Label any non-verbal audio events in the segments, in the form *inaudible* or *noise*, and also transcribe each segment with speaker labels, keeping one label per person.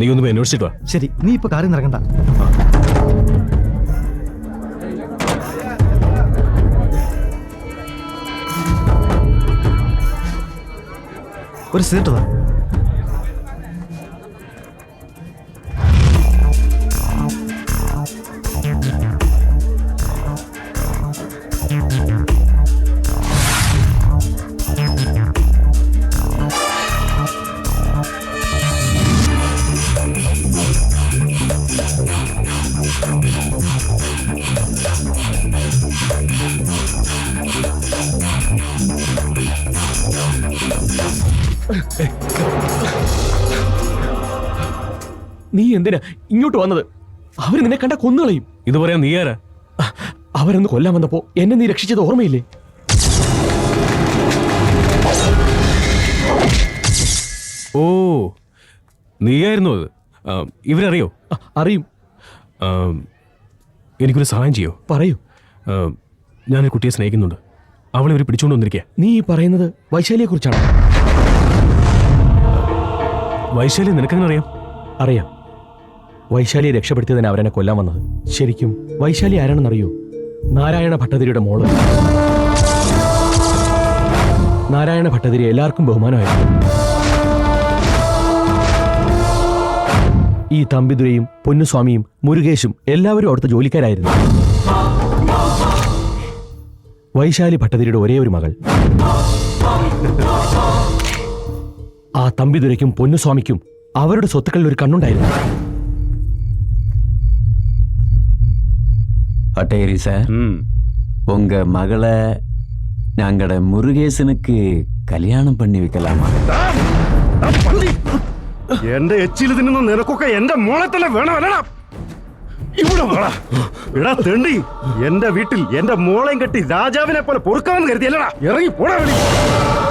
Speaker 1: നീ ഒന്ന് അന്വേഷിച്ചിട്ട് വാ.
Speaker 2: ശരി നീ ഇപ്പൊ കാര്യം നിറങ്ങണ്ട ഒരു സീറ്റ്
Speaker 3: നീ എന്തിനാ ഇങ്ങോട്ട് വന്നത്? അവർ നിന്നെ കണ്ട കൊന്നുകളയും
Speaker 1: ഇത് പറയാൻ നീ ആരാ?
Speaker 3: അവരൊന്ന് കൊല്ലാൻ വന്നപ്പോ എന്നെ നീ രക്ഷിച്ചത് ഓർമ്മയില്ലേ?
Speaker 1: ഓ നീയായിരുന്നു അത്. ആ, ഇവരറിയോ?
Speaker 3: അ, അറിയും.
Speaker 1: ആ, എനിക്കൊരു സഹായം ചെയ്യോ?
Speaker 3: പറയൂ.
Speaker 1: ആ, ഞാനൊരു കുട്ടിയെ സ്നേഹിക്കുന്നുണ്ട്. അവളെ ഇവർ പിടിച്ചുകൊണ്ട് വന്നിരിക്കുക
Speaker 3: നീ ഈ പറയുന്നത് വൈശാലിയെ കുറിച്ചാണ്
Speaker 1: വൈശാലി നിനക്കെങ്ങനെ അറിയാം?
Speaker 3: അറിയാം. വൈശാലിയെ രക്ഷപ്പെടുത്തിയതിന് അവരെന്നെ കൊല്ലാൻ വന്നത്. ശരിക്കും വൈശാലി ആരാണെന്നറിയോ? നാരായണ ഭട്ടതിരിയുടെ മോൾ. നാരായണ ഭട്ടതിരി എല്ലാവർക്കും ബഹുമാനമായിരുന്നു ഈ തമ്പിദുരയും പൊന്നുസ്വാമിയും മുരുകേശും എല്ലാവരും അവിടുത്തെ ജോലിക്കാരായിരുന്നു. വൈശാലി ഭട്ടതിരിയുടെ ഒരേ ഒരു മകൾ. ആ തമ്പിദുരയ്ക്കും പൊന്നുസ്വാമിക്കും അവരുടെ സ്വത്തുക്കളിൽ ഒരു കണ്ണുണ്ടായിരുന്നു.
Speaker 4: பட்டேரி சார் உங்க மகளை நாங்களோட முருகேசனுக்கு കല്യാണം പണി വെക്കലാമാ
Speaker 5: എന്റെ എച്ചിൽ തിന്നുന്ന നിനക്കൊക്കെ എന്റെ മോളെ തന്നെ വേണമല്ലടാ ഇവിടെ വേണ എടാ തെണ്ടി എന്റെ വീട്ടിൽ എന്റെ മോളെയും കെട്ടി രാജാവിനെ പോലെ പൊറുക്കാമെന്ന് കരുതിയല്ലടാ ഇറങ്ങി പോടാ വിളി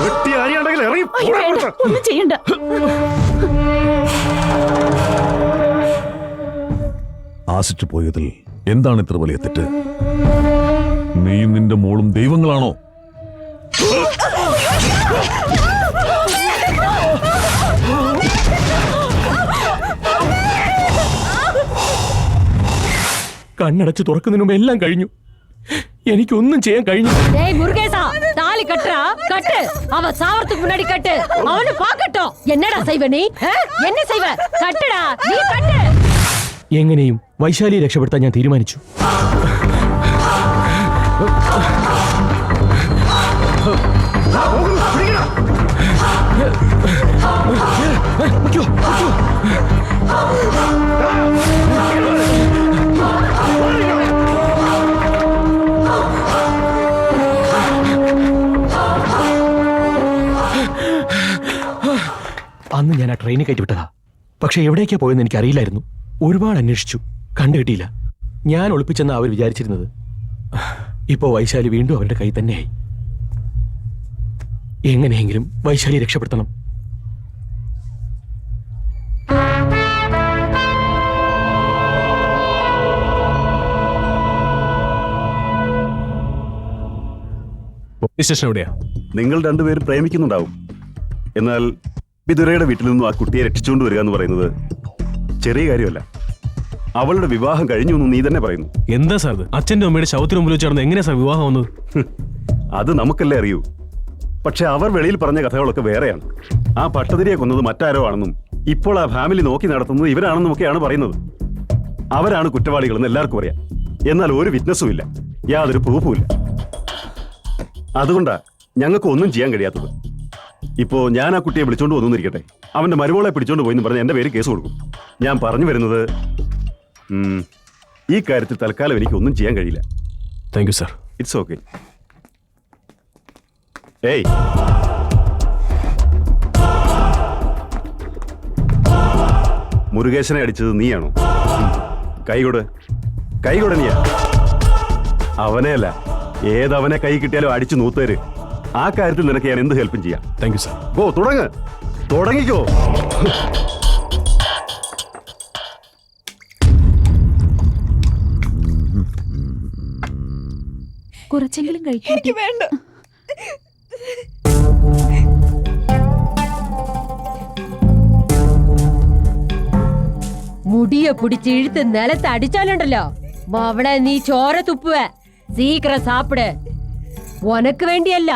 Speaker 5: വെട്ടി ആരെയുണ്ടെങ്കിൽ ഇറങ്ങി പോടാ
Speaker 6: ഒന്നും ചെയ്യണ്ട
Speaker 7: ആശിച്ചു പോയതിൽ എന്താണ് ഇത്ര വലിയ തെറ്റ് നീയും നിന്റെ മോളും ദൈവങ്ങളാണോ
Speaker 3: കണ്ണടച്ച് തുറക്കുന്നതിന് മുമ്പ് എല്ലാം കഴിഞ്ഞു എനിക്കൊന്നും ചെയ്യാൻ കഴിഞ്ഞു
Speaker 6: டேய் முருகேசா தாலி கட்டுறா கட்டு அவ சாவறதுக்கு முன்னாடி கட்டு அவனு பாக்கட்டும் என்னடா செய்வ நீ ஆ? என்ன செய்வ கட்டுடா நீ கட்டு
Speaker 3: എങ്ങനെയും വൈശാലിയെ രക്ഷപ്പെടുത്താൻ ഞാൻ തീരുമാനിച്ചു. അന്ന് ഞാൻ ആ ട്രെയിനിൽ കയറ്റി വിട്ടതാ. പക്ഷെ എവിടേക്കാ പോയെന്ന് എനിക്ക് അറിയില്ലായിരുന്നു ഒരുപാട് അന്വേഷിച്ചു. കണ്ടുകിട്ടിയില്ല ഞാൻ ഒളിപ്പിച്ചെന്ന് അവർ വിചാരിച്ചിരുന്നത്. ഇപ്പോൾ വൈശാലി വീണ്ടും അവരുടെ കൈ തന്നെയായി. എങ്ങനെയെങ്കിലും വൈശാലി രക്ഷപ്പെടുത്തണം.
Speaker 1: പോലീസ് സ്റ്റേഷൻ എവിടെയാ?
Speaker 5: നിങ്ങൾ രണ്ടുപേരും പ്രേമിക്കുന്നുണ്ടാവും. എന്നാൽ വിതുരയുടെ വീട്ടിൽ നിന്നും ആ കുട്ടിയെ രക്ഷിച്ചുകൊണ്ട് വരിക എന്ന് പറയുന്നത് ചെറിയ കാര്യമല്ല. അവളുടെ വിവാഹം കഴിഞ്ഞു എന്ന് നീ തന്നെ പറയുന്നു.
Speaker 1: എന്താ സാർ അച്ഛന്റെ അമ്മയുടെ ശവത്തിന് മുമ്പിൽ വെച്ച് നടന്ന് എങ്ങനെയാ സാർ വിവാഹം വന്നത്?
Speaker 5: ഹ്, അത് നമുക്കല്ലേ അറിയൂ. പക്ഷെ അവർ വെളിയിൽ പറഞ്ഞ കഥകളൊക്കെ വേറെയാണ്. ആ പട്ടതിരിയെ കൊന്നത് മറ്റാരോ ആണെന്നും ഇപ്പോൾ ആ ഫാമിലി നോക്കി നടത്തുന്നത് ഇവരാണെന്നും ഒക്കെയാണ് പറയുന്നത്. അവരാണ് കുറ്റവാളികളെന്ന് എല്ലാവർക്കും അറിയാം. എന്നാൽ ഒരു വിറ്റ്നസ്സും ഇല്ല. യാതൊരു പ്രൂഫും ഇല്ല. അതുകൊണ്ടാ ഞങ്ങൾക്ക് ഒന്നും ചെയ്യാൻ കഴിയാത്തത്. ഇപ്പോ ഞാൻ ആ കുട്ടിയെ വിളിച്ചോണ്ട് വന്നിരിക്കട്ടെ അവന്റെ മരുമോളെ പിടിച്ചോണ്ട് പോയി എന്ന് പറഞ്ഞ് എന്റെ പേര് കേസ് കൊടുക്കും. ഞാൻ പറഞ്ഞു വരുന്നത് ഉം, ഈ കാര്യത്തിൽ തൽക്കാലം എനിക്ക് ഒന്നും ചെയ്യാൻ കഴിയില്ല.
Speaker 1: Thank you sir
Speaker 5: it's okay ഏയ് മുരുകേശനെ അടിച്ചത് നീയാണോ? കൈകൊട് കൈകൊട് നീയാ. അവനെയല്ല ഏതവനെ കൈ കിട്ടിയാലും അടിച്ചു നൂത്തേര്. ആ കാര്യത്തിൽ നിനക്ക് ഞാൻ എന്ത് ഹെൽപ്പും ചെയ്യാം.
Speaker 1: താങ്ക് യു സാർ
Speaker 5: ഓ തുടങ്ങ്. തുടങ്ങിക്കോ.
Speaker 6: കുറച്ചെങ്കിലും കഴിക്കും
Speaker 8: വേണ്ട.
Speaker 6: മുടിയെ പിടിച്ച് ഇഴുത്ത് നിലത്ത് അടിച്ചാലുണ്ടല്ലോ. അവളെ നീ ചോര തുപ്പുവ. സീക്രം സാപ്പിട്. ഉനക്ക് വേണ്ടിയല്ല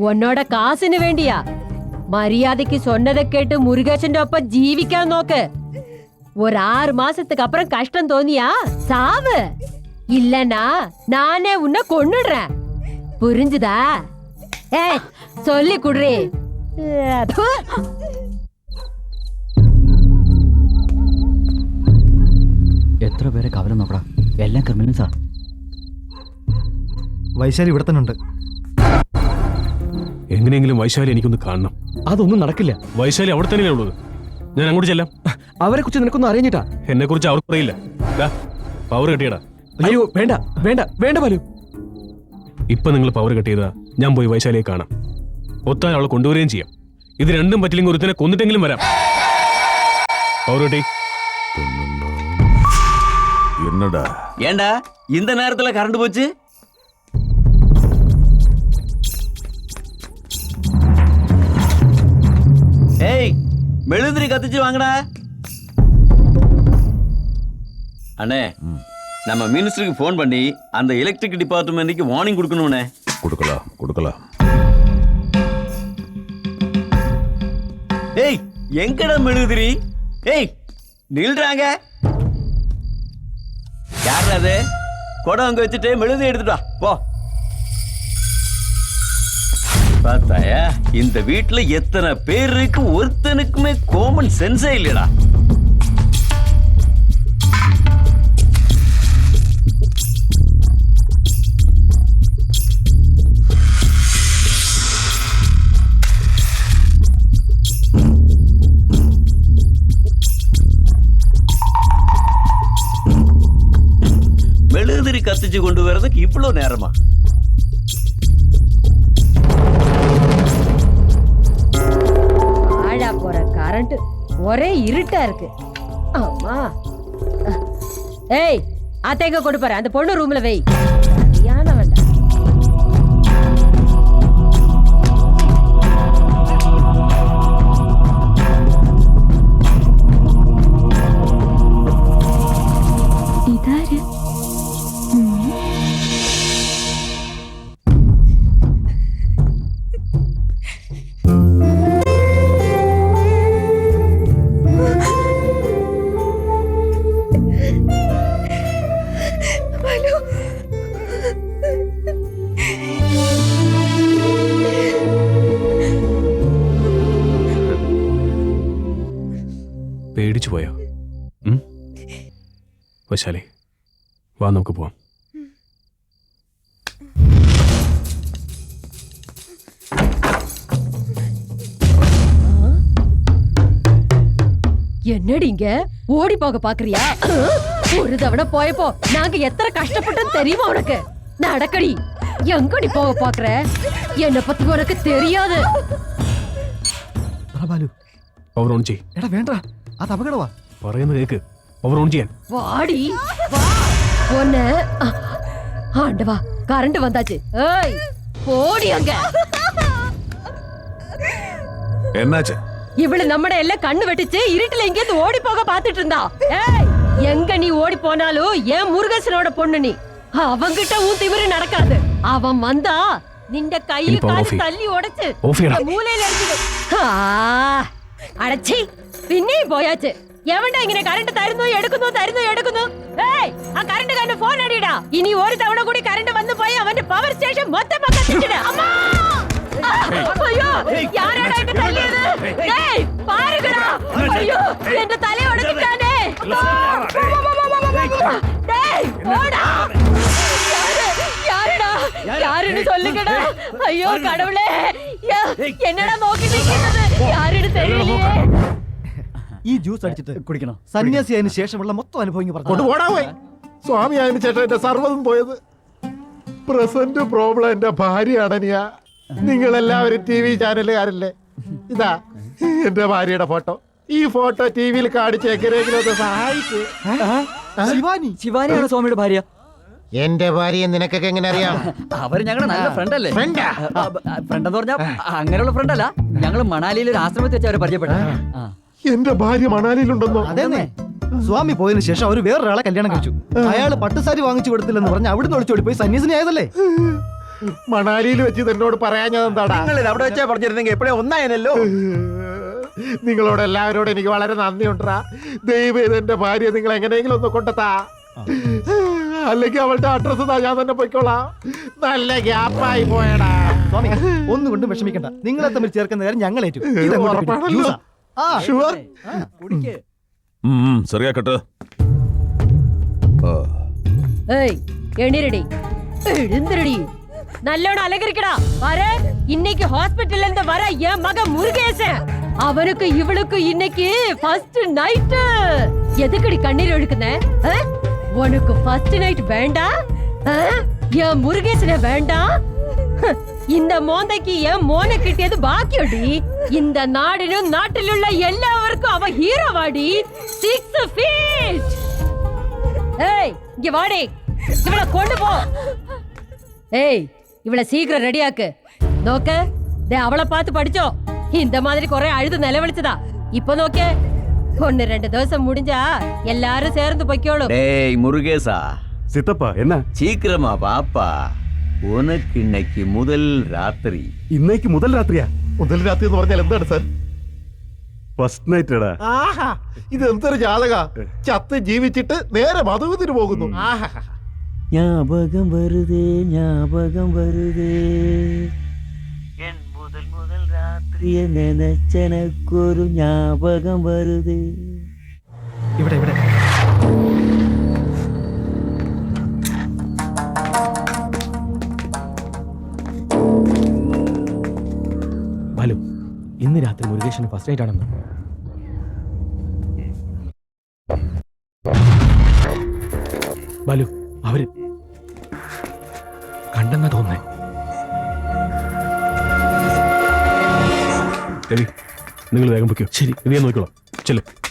Speaker 6: உன்னோட കാശിന് വേണ്ടിയാ മര്യാദയ്ക്ക് சொன்னதை കേട്ട് മുരുകേശന്റെ ഒപ്പം ജീവിക്കാൻ നോക്ക് ஒரு ஆறு மாசத்துக்கு அப்புறம் கஷ்டம் தோணியா சாவு இல்லனா நானே உன்னை கொன்னுடுறேன் புரிஞ்சுதா ஏ சொல்லி குடுறே
Speaker 8: എത്ര പേരെ കവലം നോക്കടാ എല്ലാം ക്രിമിനൽസാ
Speaker 2: വൈശാലി ഇവിടെ തന്നെ ഉണ്ട്
Speaker 1: എങ്ങനെയെങ്കിലും വൈശാലി എനിക്കൊന്ന് കാണണം
Speaker 3: അതൊന്നും നടക്കില്ല
Speaker 1: വൈശാലി അവിടെ തന്നെയല്ലേ ഉള്ളത് ഞാൻ അങ്ങോട്ട് ചെല്ലാം
Speaker 3: അവരെ കുറിച്ച് നിനക്കൊന്നും അറിഞ്ഞിട്ടാ
Speaker 1: എന്നെ കുറിച്ച് അവർക്ക് അറിയില്ല പവർ കെട്ടിയടാ
Speaker 3: അയ്യോ വേണ്ട വേണ്ട വേണ്ട ബാലു
Speaker 1: ഇപ്പൊ നിങ്ങൾ പവർ കെട്ടിയതാ ഞാൻ പോയി വൈശാലിയെ കാണാം ഒത്താൻ അവളെ കൊണ്ടുവരികയും ചെയ്യാം ഇത് രണ്ടും പറ്റില്ലെങ്കിൽ ഒരുത്തനെ കൊന്നിട്ടെങ്കിലും വരാം പവർ കെട്ടി
Speaker 7: എന്നടാ
Speaker 4: ஏண்டா இந்த நேரத்துல கரண்ட் போச்சு ஏய் மெழுந்திரி கத்திச்சு வாங்கடா. அண்ணே நம்ம மினிஸ்டருக்கு ஃபோன் பண்ணி அந்த எலக்ட்ரிக் டிபார்ட்மெண்ட்டுக்கு வார்னிங் கொடுக்கணும்ண்ணே
Speaker 7: கொடுக்கலாம் கொடுக்கலாம்
Speaker 4: ஏய் எங்கடா மெழுகுதிரி? ஏய் நில்றாங்க. யார் அது? குடம் அங்கே வச்சுட்டு மெழுகுதிரி எடுத்துட்டா போ. பார்த்தாயா? இந்த வீட்டுல எத்தனை பேர் இருக்கு? ஒருத்தனுக்குமே காமன் சென்ஸே இல்லடா. மெழுகுதிரி கத்திச்சு கொண்டு வர்றதுக்கு இவ்வளவு நேரமா?
Speaker 6: கரண்ட் ஒரே இருட்டா இருக்கு. ஆமா ஏய் அத்தைங்க கொடுப்பாரு. அந்த பொண்ணு ரூம்ல வை.
Speaker 1: പോയോ ഉം? വൈശാലി വാ നമുക്ക് പോവാം
Speaker 6: என்னடிங்க ஓடி போக பாக்குறியா ஒரு தவணை போயப்போ நாங்க எத்தனை கஷ்டப்பட்டோம் தெரியுமா உனக்கு நடக்கடி எங்கடி போக பாக்குற என்ன பத்தி உனக்கு தெரியாது
Speaker 2: പറ ബാലു
Speaker 1: പവർ ഓൺ ചെയ്
Speaker 2: എടാ വേണ്ട അത് അപകടമാ
Speaker 1: പറയുന്നത് കേക്ക് പവർ ഓൺ ചെയ്യാൻ
Speaker 6: வாடி வா ஒன்னு ஆண்டவா கரண்ட் வந்தாச்சு ஏய் போடி அங்க
Speaker 7: എന്നാച്ച്
Speaker 6: இவளு நம்மட எல்லாம் கண்ணு வெட்டிச்சு இருட்டுல எங்கேயிருந்து ஓடி போக பாத்துட்டு இருந்தா ஏய் எங்க நீ ஓடி போனாலும் ஏன் முருகேசனோட பொண்ணு நீ அவங்கிட்ட உன் திமிரு நடக்காது அவன் வந்தா நின்ற கையில
Speaker 1: இனி power
Speaker 6: காலு
Speaker 1: off ചെയ്യ്.
Speaker 6: தள்ளி உடைச்சு
Speaker 1: Off ചെയ്യടാ.
Speaker 6: இந்த மூலையில அடிச்சுடு. ആ, അടച്ചി പിന്നെയും പോയാച്ച് എവണ്ട ഇങ്ങനെ കറണ്ട് തരുന്നു എടുക്കുന്നു തരുന്നു എടുക്കുന്നു ഏയ് ആ കറണ്ട് കാരന് ഫോൺ അടിയിടാ ഇനി ഒരു തവണ കൂടി കറണ്ട് വന്നു പോയി അവന്റെ പവർ സ്റ്റേഷൻ മൊത്തം കത്തിച്ചിട് അമ്മാ *laughs* ആ, അയ്യോ யாரடா എന്നെ തല്ലിയത് ഏയ് പാരുകടാ അയ്യോ എന്റെ തല ഉടച്ചിട്ടാനേ டேய் போடா யாரு யாருடா யாருன்னு சொல்லுங்கடா ஐயோ கடவுளே யா- என்னடா നോക്കി നിൽക്കുന്നത് யாருன்னு தெரியலையே
Speaker 2: ഈ ജ്യൂസ് അടിച്ചിട്ട്
Speaker 8: കുടിക്കണോ.
Speaker 2: സന്യാസിയായതിനു ശേഷമുള്ള മൊത്തം അനുഭവം പറഞ്ഞു
Speaker 9: സ്വാമി അതിന് ചേട്ടൻ എന്റെ സർവതും പോയത്. പ്രസന്റ് പ്രോബ്ലം എന്റെ ഭാര്യ അടനിയ നിങ്ങൾ എല്ലാവരും ടി വി ചാനലുകാരല്ലേ? ഇതാ എന്റെ ഭാര്യയുടെ ഫോട്ടോ. ഈ ഫോട്ടോ ടി വിയിൽ കാണിച്ച് എങ്ങനെയെങ്കിലും ഒന്ന് സഹായിക്ക്.
Speaker 2: ശിവാനി?
Speaker 8: ശിവാനിയാണ് സ്വാമിയുടെ ഭാര്യ.
Speaker 9: എന്റെ ഭാര്യയെ നിനക്കൊക്കെ എങ്ങനെ അറിയാം?
Speaker 8: അവർ ഞങ്ങളുടെ നല്ല ഫ്രണ്ട്? അല്ലേ
Speaker 9: ഫ്രണ്ടാ?
Speaker 8: ഫ്രണ്ട് എന്ന് പറഞ്ഞാ അങ്ങനെയുള്ള ഫ്രണ്ട് അല്ല ഞങ്ങൾ മണാലിയിൽ ഒരു ആശ്രമത്തിൽ വെച്ച് അവരെ പരിചയപ്പെട്ടു
Speaker 9: എന്റെ ഭാര്യ മണാലിയിലുണ്ടെന്നോ?
Speaker 2: അതെന്നെ. സ്വാമി പോയതിനു ശേഷം അവർ വേറൊരാളെ കല്യാണം കഴിച്ചു. അയാൾ പട്ടുസാരി വാങ്ങിച്ചു കൊടുത്തില്ലെന്ന് പറഞ്ഞ് അവിടുന്ന് ഒളിച്ചോടി പോയി സന്യാസിനി ആയതല്ലേ?
Speaker 9: മണാലിയിൽ വെച്ച് എന്നോട് പറയാഞ്ഞത് എന്താടാ?
Speaker 3: അവിടെ വെച്ചാ പറഞ്ഞിരുന്നെങ്കിൽ എപ്പോഴേ ഒന്നായനല്ലോ?
Speaker 9: നിങ്ങളോട് എല്ലാവരോടും എനിക്ക് വളരെ നന്ദിയുണ്ടാ. ദൈവം ഇത് എന്റെ ഭാര്യ നിങ്ങൾ എങ്ങനെയെങ്കിലും ഒന്ന് കൊണ്ടെത്താ. അല്ലെങ്കിൽ അവളുടെ അഡ്രസ് താ ഞാൻ തന്നെ പൊയ്ക്കോളാം നല്ല ഗ്യാപ്പായി പോയടാ
Speaker 2: സ്വാമി ഒന്നുകൊണ്ടും വിഷമിക്കണ്ട നിങ്ങളെ തമ്മിൽ ചേർക്കുന്ന കാര്യം ഞങ്ങൾ ഏറ്റു ഇതങ്ങോട്ട് പിടി.
Speaker 9: ഉറപ്പാണല്ലോ.
Speaker 2: ജ്യൂസാ. ആ
Speaker 9: ഷുവർ
Speaker 7: ഉം, சரியாக்கட்டு
Speaker 6: ஏய் எணிரடி எழுந்திரடி நல்லோட அலங்கரிக்கடா வர இன்னைக்கு ஹாஸ்பிட்டல்ல இருந்து வர என் மகன் முருகேசன் அவனுக்கு இவளுக்கு இன்னைக்கு ஃபர்ஸ்ட் நைட் எதுக்கடி கண்ணீர் ஒழுக்குன ஆ? உனக்கு ஃபர்ஸ்ட் நைட் வேண்டாம் ஆ? என் முருகேசன வேண்டாம் ஹ், இந்த மோந்தைக்கு என் மோனை கிட்டியது பாக்கியடி இந்த நாடிலும் நாட்டில் உள்ள எல்லாருக்கும் அவ ஹீரோவாடி சிக்ஸ் ஃபீட் ஏய் இங்க வாடி இவள கொண்டு போ ஏய் இவள சீக்கிரம் ரெடியாக்கு നോക്ക് ദേ അവളെ பார்த்து പഠിച്ചോ இந்த மாதிரி കുറെ അഴുത് നിലവിളിച്ചതാ ഇപ്പൊ നോക്കേ ഒന്ന് രണ്ട് ദിവസം മുടിഞ്ചാ എല്ലാരും ചേർന്ന് പൊയ്ക്കോളും
Speaker 4: டேய் முருகேசா
Speaker 5: സിത്തപ്പ എന്നാ
Speaker 4: சீக்கிரமா பாப்பா உனக்கு இன்னைக்கு முதல் ராத்திரி
Speaker 5: ഇന്നേക്ക് മുതൽ രാത്രിയാ
Speaker 9: മുതൽ രാത്രി എന്ന് പറഞ്ഞാൽ എന്താണ് സാർ
Speaker 5: ഫസ്റ്റ് നൈറ്റ് എടാ
Speaker 9: ആഹാ ഇത് എന്തൊരു ജാതക ചത്ത് ജീവിച്ചിട്ട് നേരെ മധുവിന് പോകുന്നു ആഹാ
Speaker 4: ஞாபகம் வருதே ஞாபகம் வருதே என் முதல் முதல் രാത്രിയെ നനച്ചനക്കൊരു ജ്ഞാപകം വരുത്.
Speaker 2: ഇവിടെ ഇവിടെ.
Speaker 3: ഹലോ ഇന്ന് രാത്രി മുരുകേശന് ഫസ്റ്റ് നൈറ്റ് ആണെന്ന്. ബാലു അവർ കണ്ടെന്ന
Speaker 1: രവി നിങ്ങൾ വേഗം പൊയ്ക്കോ. ശരി. ഇത് ഞാൻ നോക്കിക്കോളാം. ചെല്ലു.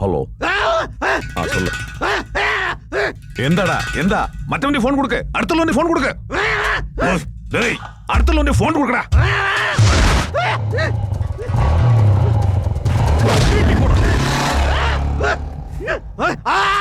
Speaker 7: ഹലോ ആ சொல்லு എന്താടാ എന്താ മറ്റവന്റെ ഫോൺ കൊടുക്ക് അടുത്തുള്ളവന്റെ ഫോൺ കൊടുക്ക് ഓ, ഡേയ്, അടുത്തുള്ളവന്റെ ഫോൺ കൊടുക്കടാ
Speaker 9: ആ